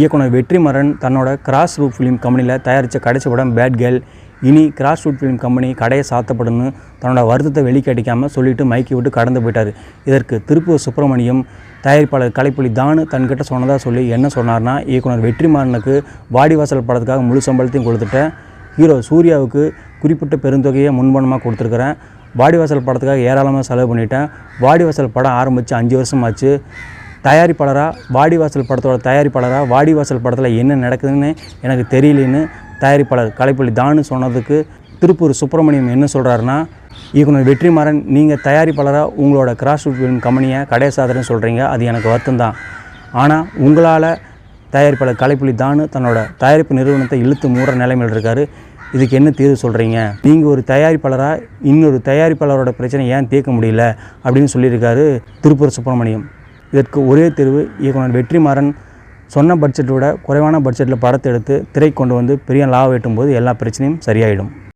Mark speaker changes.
Speaker 1: இயக்குனர் வெற்றிமரன் தன்னோட cross root film கம்பெனியில் தயாரித்த கடைசி படம் பேட் கேர்ள் இனி கிராஸ் ரூட் ஃபிலிம் கம்பெனி கடையை சாத்தப்படும்னு தன்னோட வருத்தத்தை வெளிக்கடிக்காமல் சொல்லிட்டு மைக்கி விட்டு கடந்து போயிட்டார். இதற்கு திருப்பூர் சுப்பிரமணியம் தயாரிப்பாளர் கலைப்புலி தானு தன்கிட்ட சொன்னதாக சொல்லி என்ன சொன்னார்னா இயக்குனர் வெற்றிமாறனுக்கு வாடிவாசல் படத்துக்காக முழு சம்பளத்தையும் கொடுத்துட்டேன் ஹீரோ சூர்யாவுக்கு குறிப்பிட்ட பெருந்தொகையை முன்பணமாக கொடுத்துருக்குறேன். வாடிவாசல் படத்துக்காக ஏராளமாக செலவு பண்ணிட்டேன். வாடிவாசல் படம் ஆரம்பித்து அஞ்சு வருஷம் ஆச்சு தயாரிப்பாளராக வாடிவாசல் படத்தோட தயாரிப்பாளராக வாடிவாசல் படத்தில் என்ன நடக்குதுன்னு எனக்கு தெரியலன்னு தயாரிப்பாளர் கலைப்பள்ளி தானு சொன்னதுக்கு திருப்பூர் சுப்பிரமணியம் என்ன சொல்கிறாருன்னா இயக்குனர் வெற்றிமாறன் நீங்கள் தயாரிப்பாளராக உங்களோட கிராஸ் ஃபிலிம் கம்பெனியை கடைசாதரன்னு சொல்கிறீங்க அது எனக்கு வருத்தம் தான் ஆனால் உங்களால் தயாரிப்பாளர் கலைப்புலி தானு தன்னோட தயாரிப்பு நிறுவனத்தை இழுத்து மூடுற நிலைமையில் இருக்கார். இதுக்கு என்ன தீர்வு சொல்கிறீங்க நீங்கள் ஒரு தயாரிப்பாளராக இன்னொரு தயாரிப்பாளரோட பிரச்சனை ஏன் தீர்க்க முடியல? அப்படின்னு சொல்லியிருக்காரு திருப்பூர் சுப்பிரமணியம். இதற்கு ஒரே தீர்வு இயக்குனர் வெற்றிமாறன் சொன்ன பட்ஜெட்டோட குறைவான பட்ஜெட்டில் படத்தை எடுத்து திரை கொண்டு வந்து பெரிய லாபம் எட்டும் போது எல்லா பிரச்சனையும் சரியாயிடும்.